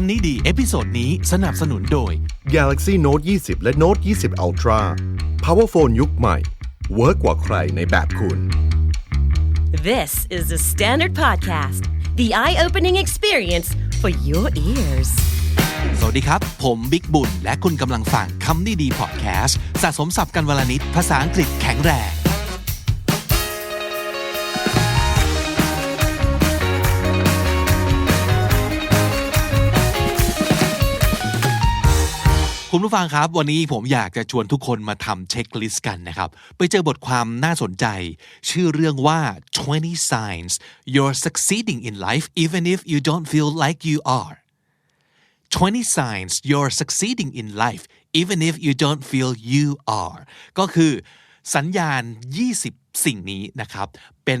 ำนี้ดีเอพิโซดนี้สนับสนุนโดย Galaxy Note 20 และ Note 20 Ultra Powerphone ยุคใหม่เวิร์กกว่าใครในแบบคุณ This is the Standard Podcast, the eye opening experience for your ears. สวัสดีครับ ผมบิ๊กบุญ และคุณกำลังฟังคำนี้ดีพอดแคสต์สะสมสับกันวลนิดภาษาอังกฤษแข็งแรง คุณผู้ฟังครับ วันนี้ผมอยากจะชวนทุกคนมาทำเช็คลิสต์กันนะครับ ไปเจอบทความน่าสนใจ ชื่อเรื่องว่า 20 signs you're succeeding in life even if you don't feel like you are 20 signs you're succeeding in life even if you don't feel you are ก็คือสัญญาณ 20 สิ่งนี้นะครับ เป็น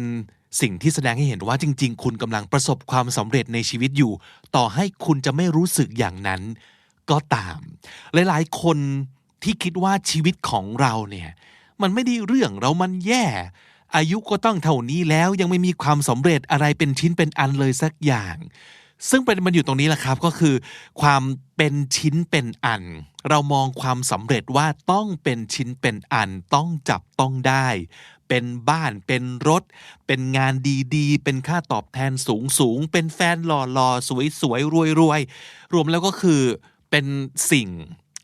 สิ่งที่แสดงให้เห็นว่าจริง ๆ คุณกำลังประสบความสำเร็จในชีวิตอยู่ ต่อให้คุณจะไม่รู้สึกอย่างนั้น ก็ตาม หลายๆ คนที่คิดว่าชีวิตของเราเนี่ยมันไม่ได้เรื่องเรามันแย่ อายุก็ต้องเท่านี้แล้วยังไม่มีความสำเร็จอะไรเป็นชิ้นเป็นอันเลยสักอย่าง ซึ่งประเด็นมันอยู่ตรงนี้แหละครับก็คือ ความเป็นชิ้นเป็นอัน เรามองความสำเร็จว่าต้องเป็นชิ้นเป็นอันต้องจับต้องได้ เป็นบ้านเป็นรถ เป็นงานดีๆ เป็นค่าตอบแทนสูงสูงๆเป็นแฟนหล่อหล่อสวยสวยรวยรวยๆรวมแล้วก็คือ เป็นสิ่ง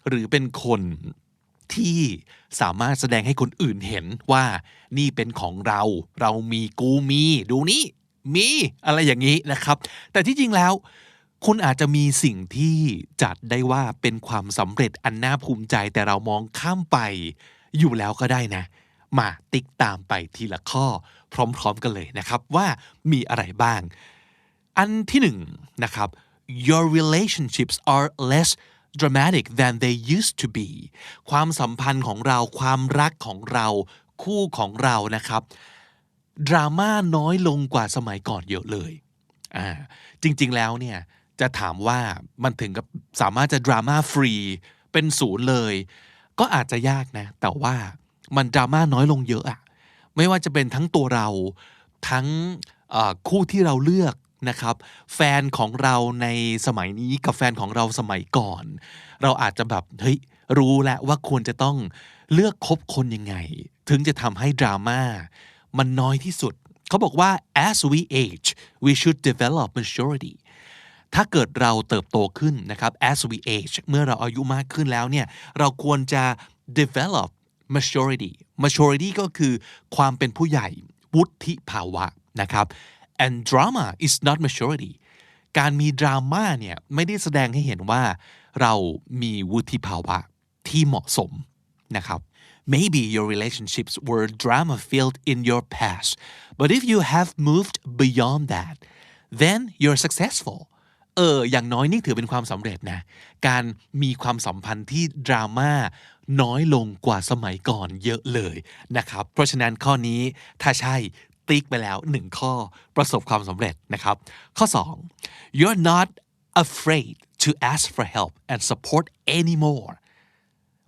หรือเป็นคนที่สามารถแสดงให้คนอื่นเห็นว่านี่เป็นของเรา เรามีกูมี ดูนี่มีอะไรอย่างนี้นะครับ แต่ที่จริงแล้ว คุณอาจจะมีสิ่งที่จัดได้ว่าเป็นความสำเร็จอันน่าภูมิใจ แต่เรามองข้ามไปอยู่แล้วก็ได้นะ มาติ๊กตามไปทีละข้อ พร้อมๆกันเลยนะครับว่ามีอะไรบ้าง อันที่หนึ่งนะครับ your relationships are less dramatic than they used to be ความสัมพันธ์ของเราความรักของเราคู่ของเรานะครับ ดราม่าน้อยลงกว่าสมัยก่อนเยอะเลยอ่าจริง ๆ แล้วเนี่ยจะถามว่ามันถึงกับสามารถจะดราม่าฟรีเป็นศูนย์เลย ก็อาจจะยากนะ แต่ว่ามันดราม่าน้อยลงเยอะอะไม่ว่าจะเป็นทั้งตัวเราทั้งคู่ที่เราเลือก นะครับ แฟนของเราในสมัยนี้กับแฟนของเราสมัยก่อน เราอาจจะแบบเฮ้ยรู้แล้วว่าควรจะต้องเลือกคบคนยังไง ถึงจะทำให้ดราม่ามันน้อยที่สุด เขาบอกว่า as we age we should develop maturity ถ้าเกิดเราเติบโตขึ้นนะครับ as we age เมื่อเราอายุมากขึ้นแล้วเนี่ย เราควรจะ develop maturity maturity ก็คือความเป็นผู้ใหญ่วุฒิภาวะนะครับ and drama is not maturity การมีดราม่าเนี่ยไม่ได้แสดงให้เห็นว่าเรามีวุฒิภาวะที่เหมาะสมนะครับ Maybe your relationships were drama filled in your past but if you have moved beyond that then you're successful เอออย่างน้อยนี่ถือเป็นความสำเร็จนะ การมีความสัมพันธ์ที่ดราม่าน้อยลงกว่าสมัยก่อนเยอะเลยนะครับ เพราะฉะนั้นข้อนี้ถ้าใช่ ติ๊กไปแล้วหนึ่งข้อประสบความสำเร็จนะครับ ข้อ 2 you're not afraid to ask for help and support anymore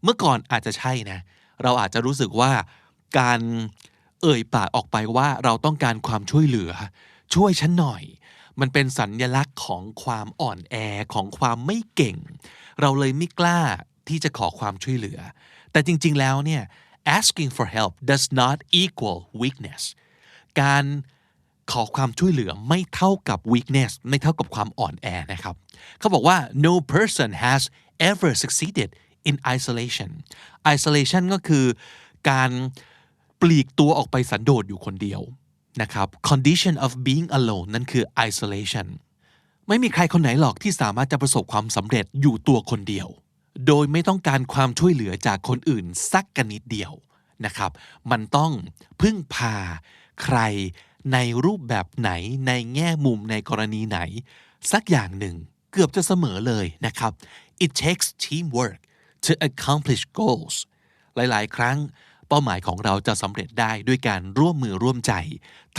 เมื่อก่อนอาจจะใช่นะ เราอาจจะรู้สึกว่าการเอ่ยปากออกไปว่าเราต้องการความช่วยเหลือ ช่วยฉันหน่อย มันเป็นสัญญลักษณ์ของความอ่อนแอของความไม่เก่ง เราเลยไม่กล้าที่จะขอความช่วยเหลือ แต่จริง ๆ แล้วเนี่ย asking for help does not equal weakness การขอความช่วยเหลือไม่เท่ากับ weakness ไม่เท่ากับความอ่อนแอนะครับ เขาบอกว่า no person has ever succeeded in isolation isolation ก็คือการปลีกตัวออกไปสันโดษอยู่คนเดียวนะครับ condition of being alone นั่นคือ isolation ไม่มีใครคนไหนหรอกที่สามารถจะประสบความสำเร็จอยู่ตัวคนเดียว โดยไม่ต้องการความช่วยเหลือจากคนอื่นสักกนิดเดียวนะครับ มันต้องพึ่งพา ใครในรูปแบบไหนในแง่มุมในกรณีไหน สักอย่างหนึ่งเกือบจะเสมอเลยนะครับ it takes teamwork to accomplish goals หลายๆ ครั้งเป้าหมายของเราจะสำเร็จได้ด้วยการร่วมมือร่วมใจ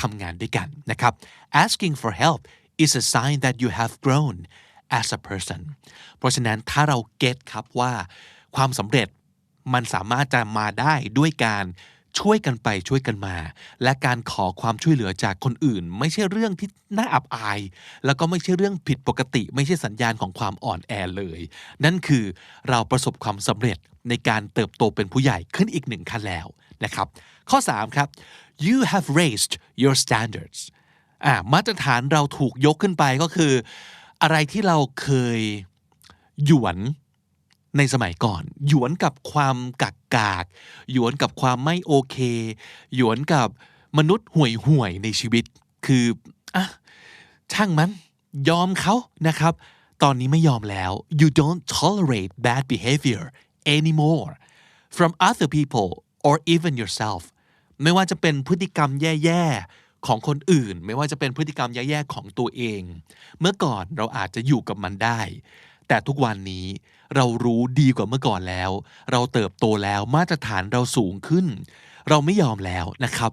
ทำงานด้วยกันนะครับ asking for help is a sign that you have grown as a person เพราะฉะนั้นถ้าเราเก็ตครับว่า ความสำเร็จมันสามารถจะมาได้ด้วยการ ช่วยกันไปช่วยกันมา และการขอความช่วยเหลือจากคนอื่น ไม่ใช่เรื่องที่น่าอับอาย แล้วก็ไม่ใช่เรื่องผิดปกติ ไม่ใช่สัญญาณของความอ่อนแอเลย นั่นคือเราประสบความสำเร็จในการเติบโตเป็นผู้ใหญ่ขึ้นอีกหนึ่งขั้นแล้วนะครับ ข้อ 3 ครับ you have raised your standards อ่ามาตรฐานเราถูกยกขึ้นไปก็คือ อะไรที่เราเคยหยวน ในสมัยก่อน หยวนกับความกักกาก หยวนกับความไม่โอเค หยวนกับมนุษย์ห่วยห่วยในชีวิต คืออะช่างมันยอมเขานะครับ ตอนนี้ไม่ยอมแล้ว you don't tolerate bad behavior anymore from other people or even yourself ไม่ว่าจะเป็นพฤติกรรมแย่ๆของคนอื่น ไม่ว่าจะเป็นพฤติกรรมแย่ๆของตัวเอง เมื่อก่อนเราอาจจะอยู่กับมันได้ แต่ทุกวันนี้เรารู้ดีกว่าเมื่อก่อนแล้ว เราเติบโตแล้วมาตรฐานเราสูงขึ้น เราไม่ยอมแล้วนะครับ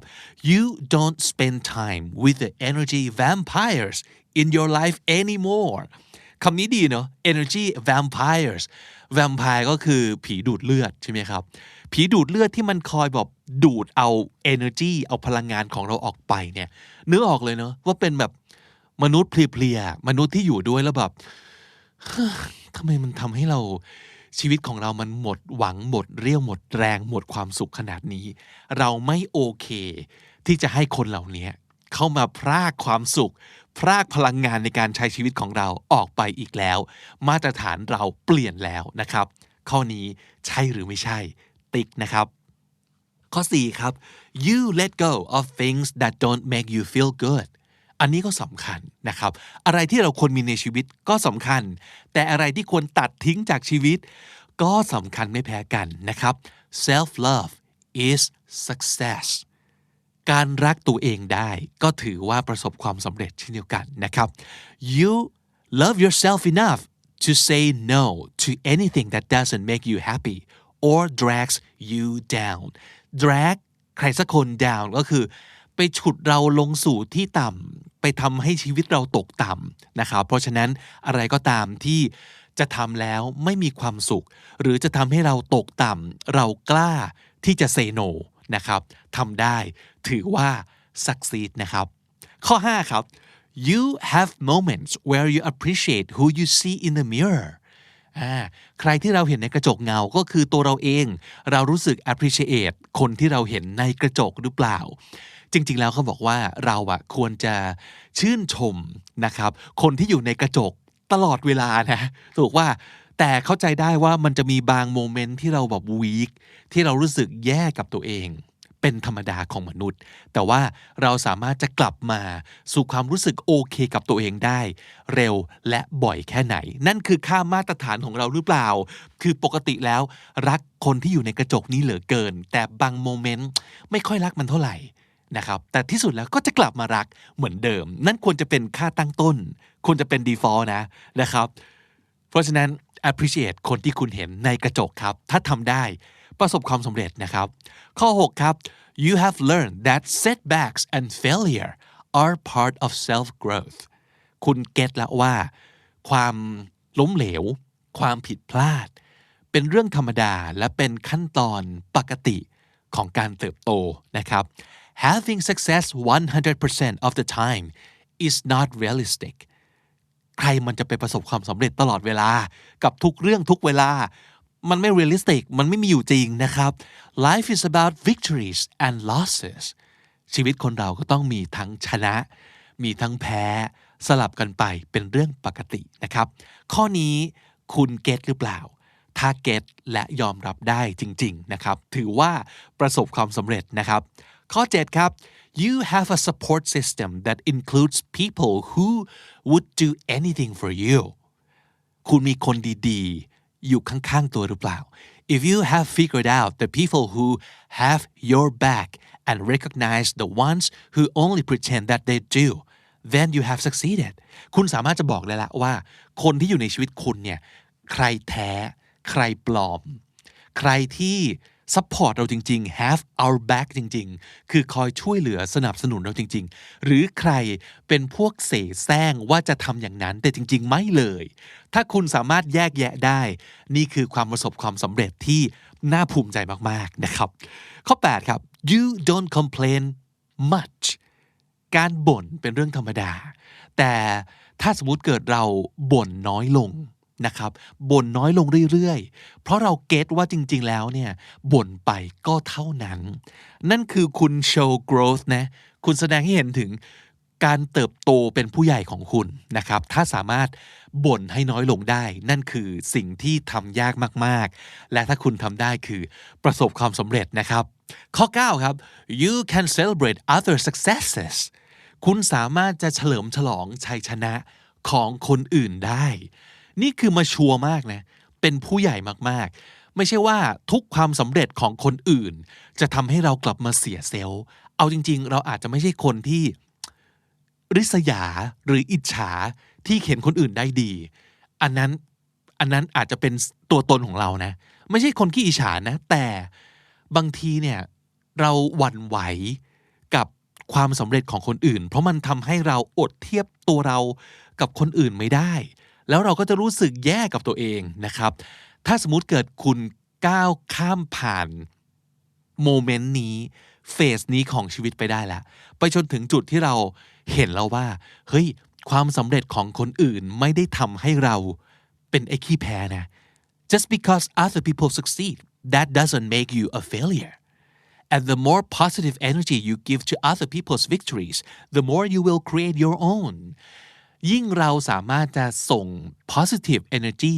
you don't spend time with the energy vampires in your life anymore คำนี้ดีเนาะ energy vampires vampire ก็คือผีดูดเลือดใช่ไหมครับ ผีดูดเลือดที่มันคอยแบบดูดเอา energy เอาพลังงานของเราออกไปเนี่ยนึกออกเลยเนาะว่าเป็นแบบมนุษย์เพลียๆมนุษย์ที่อยู่ด้วยแล้วแบบ ทำไมมันทำให้เราชีวิตของเรามันหมดหวังหมดเรี่ยวหมดแรงหมดความสุขขนาดนี้ เราไม่โอเค ที่จะให้คนเหล่านี้เข้ามาพรากความสุข พรากพลังงานในการใช้ชีวิตของเราออกไปอีกแล้ว มาตรฐานเราเปลี่ยนแล้วนะครับ ข้อนี้ใช่หรือไม่ใช่ ติ๊กนะครับ ข้อ 4 ครับ you let go of things that don't make you feel good อันนี้ก็สำคัญนะครับ อะไรที่เราควรมีในชีวิตก็สำคัญ แต่อะไรที่ควรตัดทิ้งจากชีวิต ก็สำคัญไม่แพ้กันนะครับ self love is success การรักตัวเองได้ก็ถือว่าประสบความสำเร็จเช่นเดียวกันนะครับ you love yourself enough to say no to anything that doesn't make you happy or drags you down drag ใครสักคน down ก็คือ ไปฉุดเราลงสู่ที่ต่ำ ไปทำให้ชีวิตเราตกต่ำนะครับ เพราะฉะนั้นอะไรก็ตามที่จะทำแล้วไม่มีความสุข หรือจะทำให้เราตกต่ำเรากล้าที่จะ say no นะครับทำได้ถือว่า succeed นะครับ ข้อ 5 ครับ you have moments where you appreciate who you see in the mirror ใครที่เราเห็นในกระจกเงาก็คือตัวเราเอง เรารู้สึก appreciate คนที่เราเห็นในกระจกหรือเปล่า จริง ๆ แล้วเขาบอกว่าเราอะควรจะชื่นชมนะครับ คนที่อยู่ในกระจกตลอดเวลานะถูกว่าแต่เข้าใจได้ว่ามันจะมีบางโมเมนต์ที่เราแบบวีคที่เรารู้สึกแย่กับตัวเอง เป็นธรรมดาของมนุษย์ แต่ว่าเราสามารถจะกลับมาสู่ความรู้สึกโอเคกับตัวเองได้ เร็วและบ่อยแค่ไหน นั่นคือค่ามาตรฐานของเราหรือเปล่า คือปกติแล้วรักคนที่อยู่ในกระจกนี้เหลือเกิน แต่บางโมเมนต์ไม่ค่อยรักมันเท่าไหร่ นะครับแต่ที่สุดแล้วก็จะกลับมารักเหมือนเดิม นั่นควรจะเป็นค่าตั้งต้น ควรจะเป็น default นะนะครับ เพราะฉะนั้น appreciate คนที่คุณเห็นในกระจกครับ ถ้าทำได้ประสบความสำเร็จนะครับ ข้อ 6 ครับ you have learned that setbacks and failure are part of self growth คุณเก็ตแล้วว่า ความล้มเหลว ความผิดพลาด เป็นเรื่องธรรมดาและเป็นขั้นตอนปกติของการเติบโตนะครับ having success 100% of the time is not realistic ใครมันจะไปประสบความสำเร็จตลอดเวลา กับทุกเรื่องทุกเวลา มันไม่ realistic มันไม่มีอยู่จริงนะครับ life is about victories and losses ชีวิตคนเราก็ต้องมีทั้งชนะ มีทั้งแพ้ สลับกันไปเป็นเรื่องปกตินะครับ ข้อนี้คุณเก็ตหรือเปล่า ถ้าเก็ตและยอมรับได้จริง ๆ นะครับ ถือว่าประสบความสำเร็จนะครับ ข้อ 7 ครับ you have a support system that includes people who would do anything for you คุณมีคนดีๆ อยู่ข้างๆตัวหรือเปล่า if you have figured out the people who have your back and recognize the ones who only pretend that they do then you have succeeded คุณสามารถจะบอกเลยละว่า คนที่อยู่ในชีวิตคุณเนี่ย ใครแท้ ใครปลอม ใครที่ ซัพพอร์ตเราจริง ๆ have our back จริง ๆ คือคอยช่วยเหลือสนับสนุนเราจริง ๆ หรือใครเป็นพวกเสแสร้งว่าจะทำอย่างนั้น แต่จริง ๆ ไม่เลย ถ้าคุณสามารถแยกแยะได้ นี่คือความประสบความสำเร็จที่น่าภูมิใจมาก ๆ นะครับ ข้อ 8 ครับ you don't complain much การบ่นเป็นเรื่องธรรมดา แต่ถ้าสมมติเกิดเราบ่นน้อยลง นะครับบ่นน้อยลงเรื่อยๆ เพราะเราเก็ตว่าจริงๆแล้วเนี่ยบ่นไปก็เท่านั้น นั่นคือคุณ show growth นะคุณแสดงให้เห็นถึงการเติบโตเป็นผู้ใหญ่ของคุณนะครับ ถ้าสามารถบ่นให้น้อยลงได้ นั่นคือสิ่งที่ทำยากมากๆ และถ้าคุณทำได้คือประสบความสำเร็จนะครับ ข้อ 9 ครับ you can celebrate other successes คุณสามารถจะเฉลิมฉลองชัยชนะของคนอื่นได้ นี่คือมาชัวร์มากนะเป็นผู้ใหญ่มากๆ ไม่ใช่ว่าทุกความสำเร็จของคนอื่น จะทำให้เรากลับมาเสียเซลล์ เอาจริง ๆ เราอาจจะไม่ใช่คนที่ริษยาหรืออิจฉาที่เห็นคนอื่นได้ดี อันนั้นอันนั้นอาจจะเป็นตัวตนของเรานะ ไม่ใช่คนขี้อิจฉานะ แต่บางทีเนี่ยเราหวั่นไหวกับความสำเร็จของคนอื่น เพราะมันทำให้เราอดเทียบตัวเรากับคนอื่นไม่ได้ แล้วเราก็จะรู้สึกแย่กับตัวเองนะครับ ถ้าสมมุติเกิดคุณก้าวข้ามผ่านโมเมนต์นี้เฟสนี้ของชีวิตไปได้แล้ว ไปจนถึงจุดที่เราเห็นแล้วว่า เฮ้ย ความสำเร็จของคนอื่นไม่ได้ทำให้เราเป็นไอ้ขี้แพ้นะ just because other people succeed that doesn't make you a failure and the more positive energy you give to other people's victories the more you will create your own ยิ่งเราสามารถจะส่ง positive energy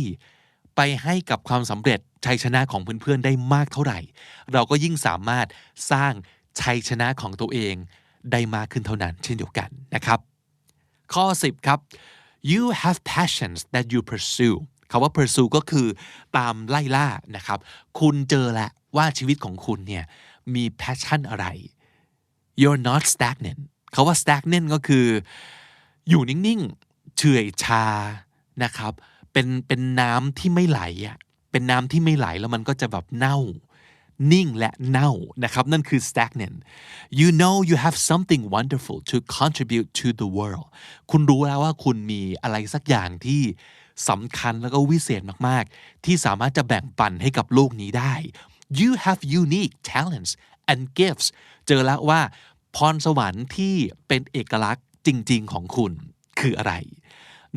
ไปให้กับความสำเร็จชัยชนะของเพื่อนๆได้มากเท่าไหร่ เราก็ยิ่งสามารถสร้างชัยชนะของตัวเองได้มากขึ้นเท่านั้นเช่นเดียวกันนะครับ ข้อ 10 ครับ you have passions that you pursue คาว่า pursue ก็คือตามไล่ล่านะครับ คุณเจอแล้วว่าชีวิตของคุณเนี่ยมี passion อะไร you're not stagnant คาว่า stagnant ก็คือ อยู่นิ่งๆเฉื่อยชานะครับ เป็นเป็นน้ำที่ไม่ไหลอะเป็นน้ำที่ไม่ไหลแล้วมันก็จะแบบเน่า นิ่งและเน่านะครับนั่นคือ stagnant you know you have something wonderful to contribute to the world คุณรู้แล้วว่าคุณมีอะไรสักอย่างที่สำคัญแล้วก็วิเศษมากๆ ที่สามารถจะแบ่งปันให้กับโลกนี้ได้ you have unique talents and gifts เจอแล้วว่าพรสวรรค์ที่เป็นเอกลักษณ์ จริง ๆ ของคุณคืออะไร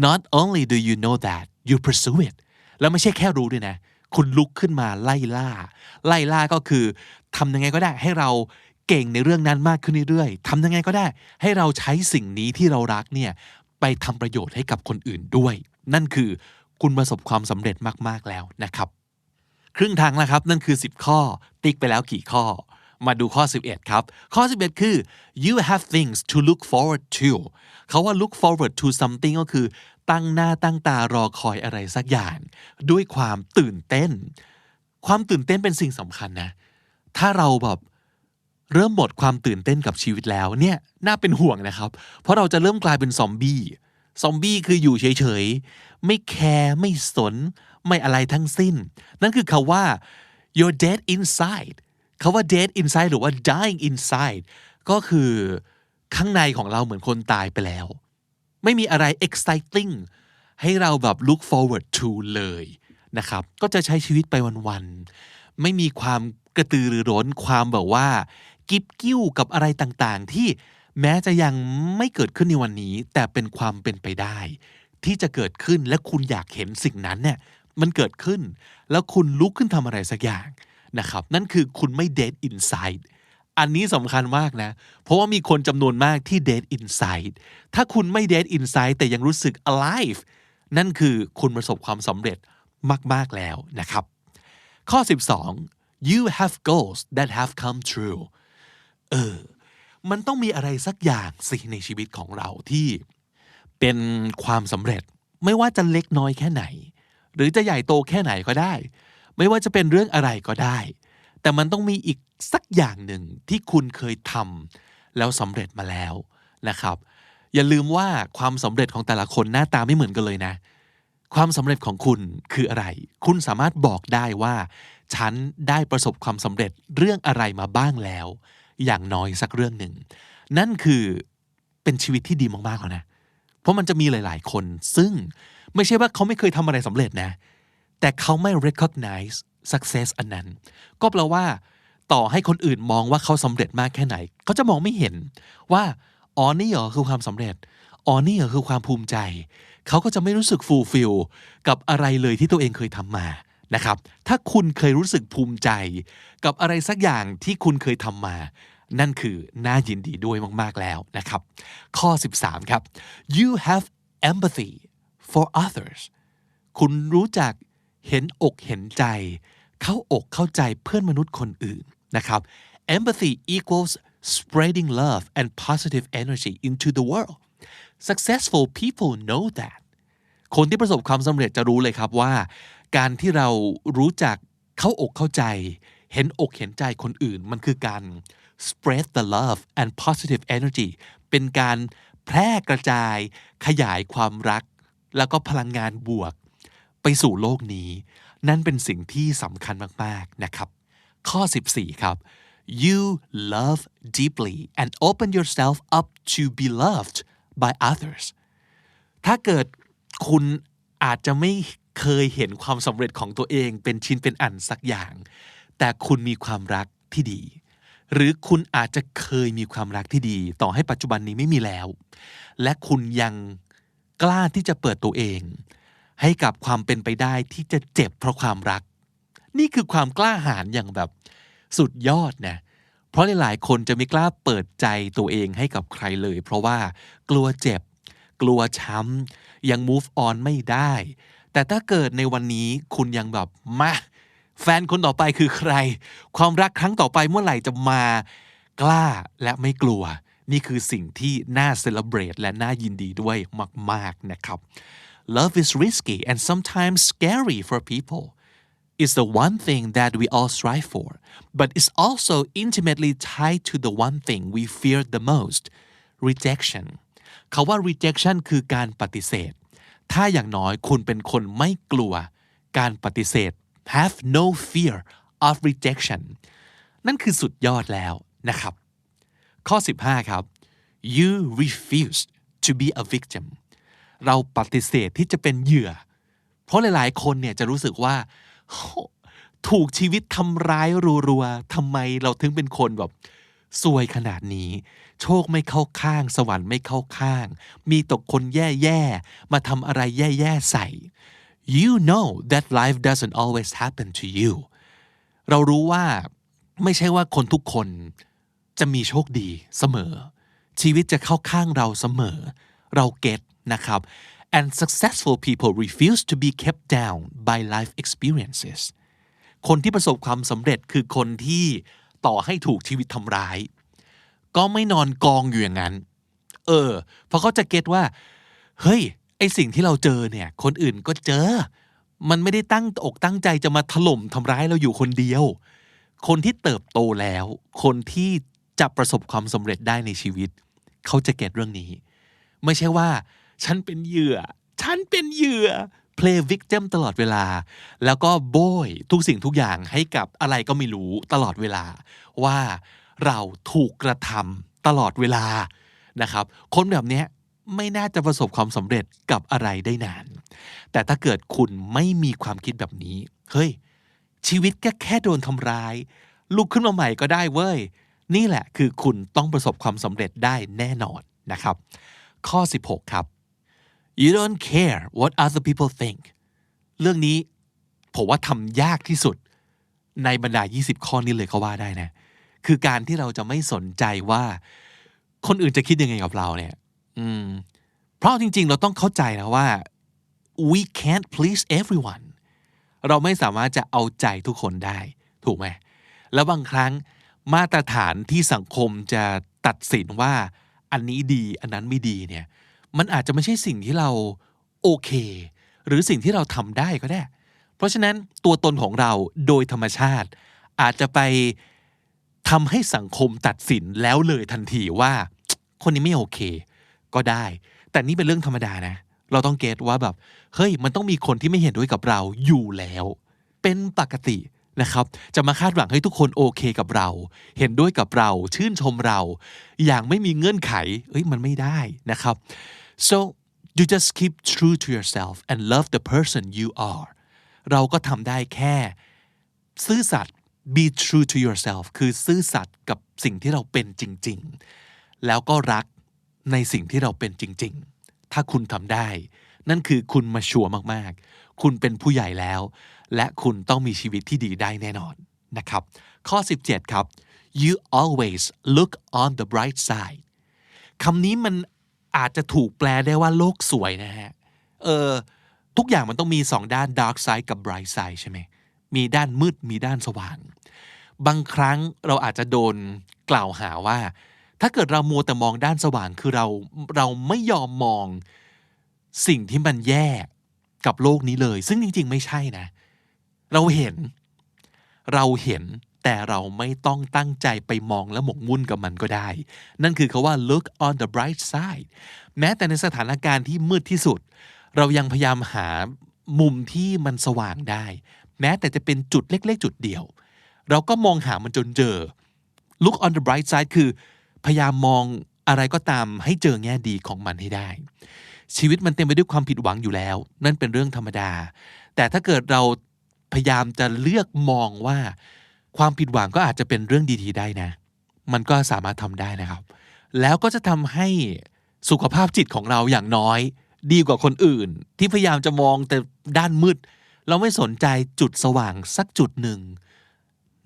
not only do you know that you pursue it แล้วไม่ใช่แค่รู้ด้วยนะ คุณลุกขึ้นมาไล่ล่า ไล่ล่าก็คือทำยังไงก็ได้ให้เราเก่งในเรื่องนั้นมากขึ้นเรื่อยๆทำยังไงก็ได้ ให้เราใช้สิ่งนี้ที่เรารักเนี่ยไปทำประโยชน์ให้กับคนอื่นด้วย นั่นคือคุณประสบความสำเร็จมากๆแล้วนะครับ ครึ่งทางแล้วครับนั่นคือ 10 ข้อ ติ๊กไปแล้วกี่ข้อ มาดูข้อ 11 ครับ ข้อ 11 คือ you have things to look forward to เขาว่า look forward to something ก็คือ ตั้งหน้าตั้งตารอคอยอะไรสักอย่าง ด้วยความตื่นเต้น ความตื่นเต้นเป็นสิ่งสำคัญนะ ถ้าเราแบบเริ่มหมดความตื่นเต้นกับชีวิตแล้วเนี่ยน่าเป็นห่วงนะครับ เพราะเราจะเริ่มกลายเป็นซอมบี้ ซอมบี้คืออยู่เฉยๆ ไม่แคร์ไม่สน ไม่อะไรทั้งสิ้น นั่นคือคาว่า you're dead inside คาว่า dead inside หรือว่า dying inside ก็คือข้างในของเราเหมือนคนตายไปแล้ว ไม่มีอะไร exciting ให้เราแบบ look forward to เลยนะครับ ก็จะใช้ชีวิตไปวันๆ ไม่มีความกระตือรือร้น ความแบบว่า กิบกิ้วกับอะไรต่างๆ ที่แม้จะยังไม่เกิดขึ้นในวันนี้ แต่เป็นความเป็นไปได้ ที่จะเกิดขึ้นและคุณอยากเห็นสิ่งนั้นเนี่ยมันเกิดขึ้น แล้วคุณลุกขึ้นทำอะไรสักอย่าง นะครับ นั่นคือคุณไม่ dead inside อันนี้สำคัญมากนะ เพราะว่ามีคนจำนวนมากที่ dead inside ถ้าคุณไม่ dead inside แต่ยังรู้สึก alive นั่นคือคุณประสบความสำเร็จมาก ๆ แล้วนะครับ ข้อ 12 you have goals that have come true เออ มันต้องมีอะไรสักอย่างสิในชีวิตของเราที่เป็นความสำเร็จ ไม่ว่าจะเล็กน้อยแค่ไหน หรือจะใหญ่โตแค่ไหนก็ได้ ไม่ว่าจะเป็นเรื่องอะไรก็ได้ แต่มันต้องมีอีกสักอย่างหนึ่งที่คุณเคยทำแล้วสำเร็จมาแล้วนะครับ อย่าลืมว่าความสำเร็จของแต่ละคนหน้าตาไม่เหมือนกันเลยนะ ความสำเร็จของคุณคืออะไร คุณสามารถบอกได้ว่า ฉันได้ประสบความสำเร็จเรื่องอะไรมาบ้างแล้ว อย่างน้อยสักเรื่องหนึ่ง นั่นคือเป็นชีวิตที่ดีมากๆแล้วนะ เพราะมันจะมีหลาย ๆ คนซึ่งไม่ใช่ว่าเขาไม่เคยทำอะไรสำเร็จนะ แต่เขาไม่ recognize success อันนั้น ก็แปลว่า ต่อให้คนอื่นมองว่าเขาสำเร็จมากแค่ไหน เขาจะมองไม่เห็นว่าอ๋อนี่เหรอคือความสำเร็จอ๋อนี่เหรอคือความภูมิใจ เขาก็จะไม่รู้สึกฟูลฟิลกับอะไรเลยที่ตัวเองเคยทำมานะครับ ถ้าคุณเคยรู้สึกภูมิใจ กับอะไรสักอย่างที่คุณเคยทำมา นั่นคือน่ายินดีด้วยมาก ๆแล้วนะครับ ข้อ 13 ครับ you have empathy for others คุณรู้จัก เห็นอกเห็นใจ เข้าอกเข้าใจเพื่อนมนุษย์คนอื่นนะครับ empathy equals spreading love and positive energy into the world successful people know that คนที่ประสบความสำเร็จจะรู้เลยครับว่า การที่เรารู้จักเข้าอกเข้าใจ เห็นอกเห็นใจคนอื่น มันคือการ spread the love and positive energy เป็นการแพร่กระจายขยายความรัก แล้วก็พลังงานบวก ไปสู่โลกนี้ นั่นเป็นสิ่งที่สำคัญมาก ๆ นะครับ ข้อ 14 ครับ you love deeply and open yourself up to be loved by others ถ้าเกิดคุณอาจจะไม่เคยเห็นความสำเร็จของตัวเองเป็นชิ้นเป็นอันสักอย่าง แต่คุณมีความรักที่ดี หรือคุณอาจจะเคยมีความรักที่ดี ต่อให้ปัจจุบันนี้ไม่มีแล้ว และคุณยังกล้าที่จะเปิดตัวเอง ให้กับความเป็นไปได้ที่จะเจ็บเพราะความรัก นี่คือความกล้าหาญอย่างแบบสุดยอดนะเพราะหลายๆคนจะไม่กล้าเปิดใจตัวเองให้กับใครเลย เพราะว่ากลัวเจ็บ กลัวช้ำยัง move on ไม่ได้ แต่ถ้าเกิดในวันนี้คุณยังแบบมาแฟนคนต่อไปคือใคร ความรักครั้งต่อไปเมื่อไหร่จะมา กล้าและไม่กลัว นี่คือสิ่งที่น่าเซเลบรตและน่ายินดีด้วยมาก ๆนะครับ Love is risky and sometimes scary for people is the one thing that we all strive for, but it's also intimately tied to the one thing we fear the most rejection คาว่า rejection คือการปฏิเสธ ถ้าอย่างน้อยคุณเป็นคนไม่กลัวการปฏิเสธ have no fear of rejection นั่นคือสุดยอดแล้วนะครับ ข้อ 15 ครับ you refuse to be a victim เราปฏิเสธที่จะเป็นเหยื่อ เพราะหลาย ๆ คนเนี่ยจะรู้สึกว่าถูกชีวิตทำร้ายรัวๆทำไมเราถึงเป็นคนแบบซวยขนาดนี้ โชคไม่เข้าข้าง สวรรค์ไม่เข้าข้าง มีตกคนแย่ๆมาทำอะไรแย่ๆใส่ you know that life doesn't always happen to you เรารู้ว่าไม่ใช่ว่าคนทุกคนจะมีโชคดีเสมอ ชีวิตจะเข้าข้างเราเสมอ เราเก็ต นะครับ and successful people refuse to be kept down by life experiences คนที่ประสบความสำเร็จคือคนที่ต่อให้ถูกชีวิตทำร้าย ก็ไม่นอนกองอยู่อย่างนั้น เออ เพราะเขาจะเก็ตว่า เฮ้ย ไอสิ่งที่เราเจอเนี่ย คนอื่นก็เจอ มันไม่ได้ตั้งอกตั้งใจจะมาถล่มทำร้ายเราอยู่คนเดียว คนที่เติบโตแล้ว คนที่จะประสบความสำเร็จได้ในชีวิต เขาจะเก็ตเรื่องนี้ ไม่ใช่ว่า ฉันเป็นเหยื่อ ฉันเป็นเหยื่อ play victim ตลอดเวลา แล้วก็โบยทุกสิ่งทุกอย่างให้กับอะไรก็ไม่รู้ตลอดเวลา ว่าเราถูกกระทำตลอดเวลานะครับคนแบบนี้ไม่น่าจะประสบความสำเร็จกับอะไรได้นาน แต่ถ้าเกิดคุณไม่มีความคิดแบบนี้ เฮ้ย ชีวิตก็แค่โดนทำร้าย ลุกขึ้นมาใหม่ก็ได้เว้ย นี่แหละคือคุณต้องประสบความสำเร็จได้แน่นอนนะครับ ข้อ 16 ครับ you don't care what other people think เรื่องนี้ผมว่าทำยากที่สุดในบรรดา 20 ข้อนี้เลยเขาว่าได้นะ คือการที่เราจะไม่สนใจว่า คนอื่นจะคิดยังไงกับเราเนี่ย อืม เพราะจริง ๆ เราต้องเข้าใจนะว่า we can't please everyone เราไม่สามารถจะเอาใจทุกคนได้ ถูกไหม แล้วบางครั้งมาตรฐานที่สังคมจะตัดสินว่า อันนี้ดี อันนั้นไม่ดีเนี่ย มันอาจจะไม่ใช่สิ่งที่เราโอเค หรือสิ่งที่เราทำได้ก็ได้ เพราะฉะนั้นตัวตนของเราโดยธรรมชาติ อาจจะไปทำให้สังคมตัดสินแล้วเลยทันทีว่า คนนี้ไม่โอเค ก็ได้ แต่นี่เป็นเรื่องธรรมดานะ เราต้องเก็ตว่าแบบเฮ้ยมันต้องมีคนที่ไม่เห็นด้วยกับเราอยู่แล้ว เป็นปกตินะครับจะมาคาดหวังให้ทุกคนโอเคกับเรา เห็นด้วยกับเรา ชื่นชมเรา อย่างไม่มีเงื่อนไข เอ้ยมันไม่ได้นะครับ so you just keep true to yourself and love the person you are เราก็ทำได้แค่ ซื่อสัตย์ be true to yourself คือซื่อสัตย์กับสิ่งที่เราเป็นจริง ๆ แล้วก็รักในสิ่งที่เราเป็นจริง ๆ ถ้าคุณทำได้ นั่นคือคุณมาชัวร์มากๆ คุณเป็นผู้ใหญ่แล้ว และคุณต้องมีชีวิตที่ดีได้แน่นอนนะครับ ข้อ 17 ครับ you always look on the bright side คำนี้มัน อาจจะถูกแปลได้ว่าโลกสวยนะฮะ เออ ทุกอย่างมันต้องมีสองด้าน dark side กับ bright side ใช่ไหม มีด้านมืด มีด้านสว่าง บางครั้งเราอาจจะโดนกล่าวหาว่า ถ้าเกิดเรามัวแต่มองด้านสว่าง คือเรา เราไม่ยอมมองสิ่งที่มันแย่กับโลกนี้เลย ซึ่งจริง ๆ ไม่ใช่นะ เราเห็น เราเห็น แต่เราไม่ต้องตั้งใจไปมองและหมกมุ่นกับมันก็ได้ นั่นคือคาว่า look on the bright side แม้แต่ในสถานการณ์ที่มืดที่สุด เรายังพยายามหามุมที่มันสว่างได้ แม้แต่จะเป็นจุดเล็ก ๆ จุดเดียว เราก็มองหามันจนเจอ look on the bright side คือ พยายามมองอะไรก็ตามให้เจอแง่ดีของมันให้ได้ ชีวิตมันเต็มไปด้วยความผิดหวังอยู่แล้ว นั่นเป็นเรื่องธรรมดา แต่ถ้าเกิดเราพยายามจะเลือกมองว่า ความผิดหวังก็อาจจะเป็นเรื่องดีๆได้นะ มันก็สามารถทำได้นะครับ แล้วก็จะทำให้สุขภาพจิตของเราอย่างน้อย ดีกว่าคนอื่น ที่พยายามจะมองแต่ด้านมืด เราไม่สนใจจุดสว่างสักจุดหนึ่ง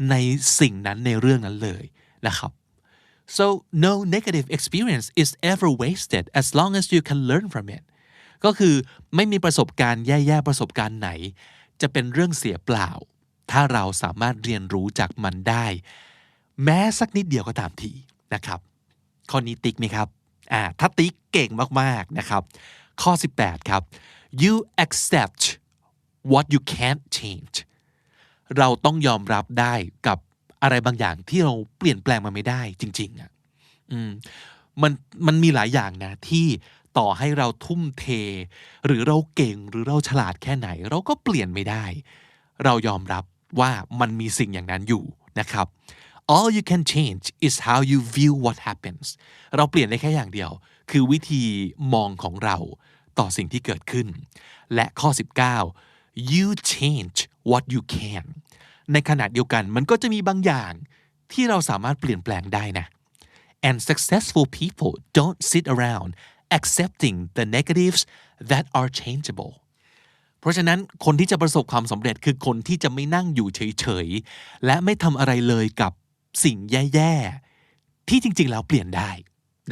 ในสิ่งนั้นในเรื่องนั้นเลยนะครับ so no negative experience is ever wasted as long as you can learn from it ก็คือไม่มีประสบการณ์แย่ๆประสบการณ์ไหน จะเป็นเรื่องเสียเปล่า ถ้าเราสามารถเรียนรู้จากมันได้ แม้สักนิดเดียวก็ตามทีนะครับข้อนี้ติ๊กไหมครับอ่าถ้าติ๊กเก่งมากๆนะครับ ข้อ 18 ครับ you accept what you can't change เราต้องยอมรับได้กับอะไรบางอย่างที่เราเปลี่ยนแปลงมันไม่ได้จริงๆอะอืมมันมันมีหลายอย่างนะที่ต่อให้เราทุ่มเท หรือเราเก่งหรือเราฉลาดแค่ไหน เราก็เปลี่ยนไม่ได้ เรายอมรับ ว่ามันมีสิ่งอย่างนั้นอยู่นะครับ all you can change is how you view what happens เราเปลี่ยนได้แค่อย่างเดียว คือวิธีมองของเราต่อสิ่งที่เกิดขึ้น และข้อ 19 you change what you can ในขณะเดียวกันมันก็จะมีบางอย่างที่เราสามารถเปลี่ยนแปลงได้นะ and successful people don't sit around accepting the negatives that are changeable เพราะฉะนั้นคนที่จะประสบความสำเร็จคือคนที่จะไม่นั่งอยู่เฉยๆ และไม่ทำอะไรเลยกับสิ่งแย่ๆ ที่จริงๆ แล้วเปลี่ยนได้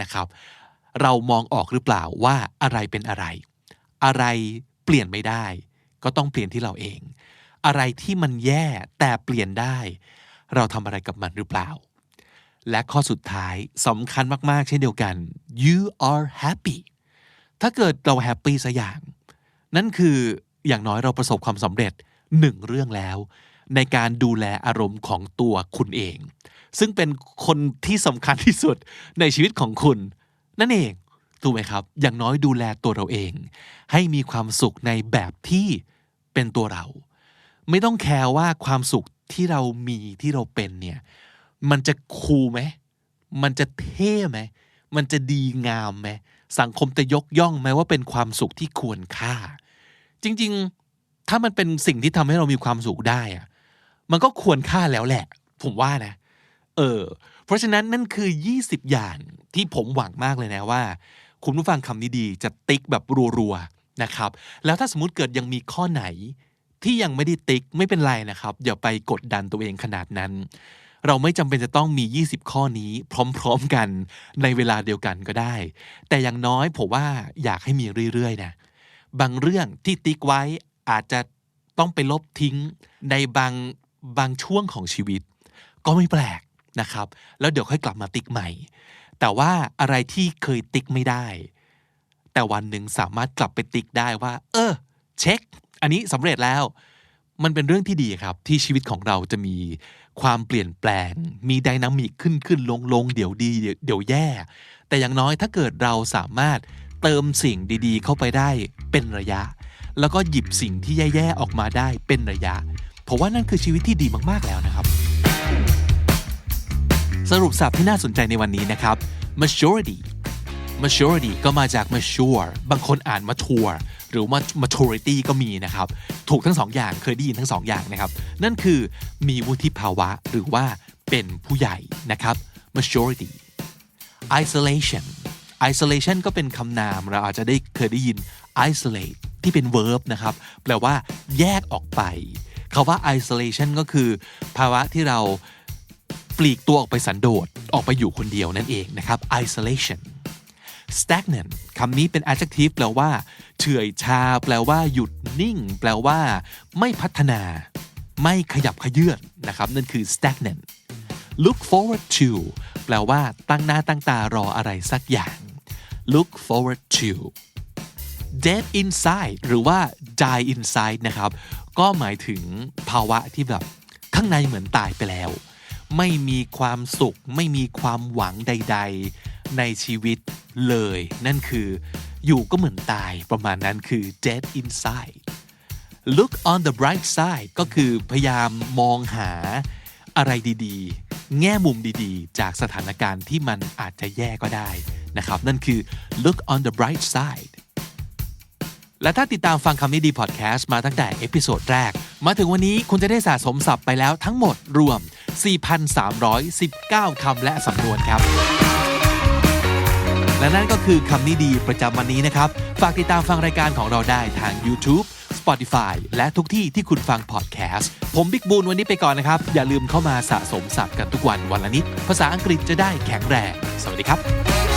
นะครับ เรามองออกหรือเปล่าว่าอะไรเป็นอะไร อะไรเปลี่ยนไม่ได้ ก็ต้องเปลี่ยนที่เราเอง อะไรที่มันแย่แต่เปลี่ยนได้ เราทำอะไรกับมันหรือเปล่า และข้อสุดท้ายสำคัญมากๆ เช่นเดียวกัน you are happy ถ้าเกิดเราแฮปปี้สักอย่าง นั่นคือ อย่างน้อยเราประสบความสำเร็จหนึ่งเรื่องแล้ว ในการดูแลอารมณ์ของตัวคุณเอง ซึ่งเป็นคนที่สำคัญที่สุดในชีวิตของคุณ นั่นเองถูกไหมครับ อย่างน้อยดูแลตัวเราเอง ให้มีความสุขในแบบที่เป็นตัวเรา ไม่ต้องแคร์ว่าความสุขที่เรามีที่เราเป็นเนี่ยมันจะคูลไหมมันจะเท่ไหมมันจะดีงามไหมสังคมจะยกย่องไหมว่าเป็นความสุขที่ควรค่า จริง ๆ ถ้ามันเป็นสิ่งที่ทำให้เรามีความสุขได้อะมันก็ควรค่าแล้วแหละ ผมว่านะ เออ เพราะฉะนั้นนั่นคือ 20 อย่างที่ผมหวังมากเลยนะว่า คุณผู้ฟังคำนี้ดีจะติ๊กแบบรัวๆนะครับ แล้วถ้าสมมติเกิดยังมีข้อไหน ที่ยังไม่ได้ติ๊กไม่เป็นไรนะครับอย่าไปกดดันตัวเองขนาดนั้น เราไม่จำเป็นจะต้องมี 20 ข้อนี้ พร้อม ๆ กันในเวลาเดียวกันก็ได้ แต่อย่างน้อยผมว่าอยากให้มีเรื่อยๆนะ บางเรื่องที่ติ๊กไว้อาจจะต้องไปลบทิ้งในบางบางช่วงของชีวิต ก็ไม่แปลกนะครับ แล้วเดี๋ยวค่อยกลับมาติ๊กใหม่ แต่ว่าอะไรที่เคยติ๊กไม่ได้ แต่วันหนึ่งสามารถกลับไปติ๊กได้ว่า เออ เช็ค อันนี้สำเร็จแล้ว มันเป็นเรื่องที่ดีครับ ที่ชีวิตของเราจะมีความเปลี่ยนแปลง มีไดนามิกขึ้นขึ้นลงลงเดี๋ยวดี เดี๋ยวแย่ แต่อย่างน้อยถ้าเกิดเราสามารถ เติมสิ่งดีๆ เข้าไปได้เป็นระยะ แล้วก็หยิบสิ่งที่แย่ๆออกมาได้เป็นระยะ ผมว่านั่นคือชีวิตที่ดีมากๆแล้วนะครับ สรุปสับที่น่าสนใจในวันนี้นะครับ maturity maturity ก็มาจาก mature บางคนอ่าน mature หรือว่า maturity ก็มีนะครับ ถูกทั้งสองอย่างเคยได้ยินทั้งสองอย่างนะครับ นั่นคือมีวุฒิภาวะหรือว่าเป็นผู้ใหญ่นะครับ maturity isolation isolation ก็เป็นคำนามเราอาจจะได้เคยได้ยิน isolate ที่เป็น verb นะครับ แปลว่า แยกออกไปคาว่า isolation ก็คือ ภาวะที่เราปลีกตัวออกไปสันโดษออกไปอยู่คนเดียวนั่นเองนะครับ isolation stagnant คำนี้เป็น adjective แปลว่าเฉื่อยชา แปลว่าหยุดนิ่ง แปลว่า ไม่พัฒนา ไม่ขยับขยื่นนะครับ นั่นคือ stagnant look forward to แปลว่าตั้งหน้าตั้งตารออะไรสักอย่าง look forward to dead inside หรือว่า die inside นะครับ ก็หมายถึงภาวะที่แบบข้างในเหมือนตายไปแล้ว ไม่มีความสุข ไม่มีความหวังใด ๆ ในชีวิตเลย นั่นคืออยู่ก็เหมือนตายประมาณนั้นคือ dead inside look on the bright side ก็คือพยายามมองหาอะไรดีๆ แง่มุมดีๆ จากสถานการณ์ที่มันอาจจะแย่ก็ได้ นะครับนั่นคือ look on the bright side และถ้าติดตามฟังคำนี้ดีพอดแคสต์มาตั้งแต่เอพิโซดแรก มาถึงวันนี้คุณจะได้สะสมศัพท์ไปแล้วทั้งหมดรวม 4,319 คำและสำนวนครับ และนั่นก็คือคำนี้ดีประจำวันนี้นะครับ ฝากติดตามฟังรายการของเราได้ทาง YouTube Spotify และทุกที่ที่คุณฟังพอดแคสต์ ผมบิ๊กบูลวันนี้ไปก่อนนะครับ อย่าลืมเข้ามาสะสมศัพท์กันทุกวันวันละนิด ภาษาอังกฤษจะได้แข็งแรง สวัสดีครับ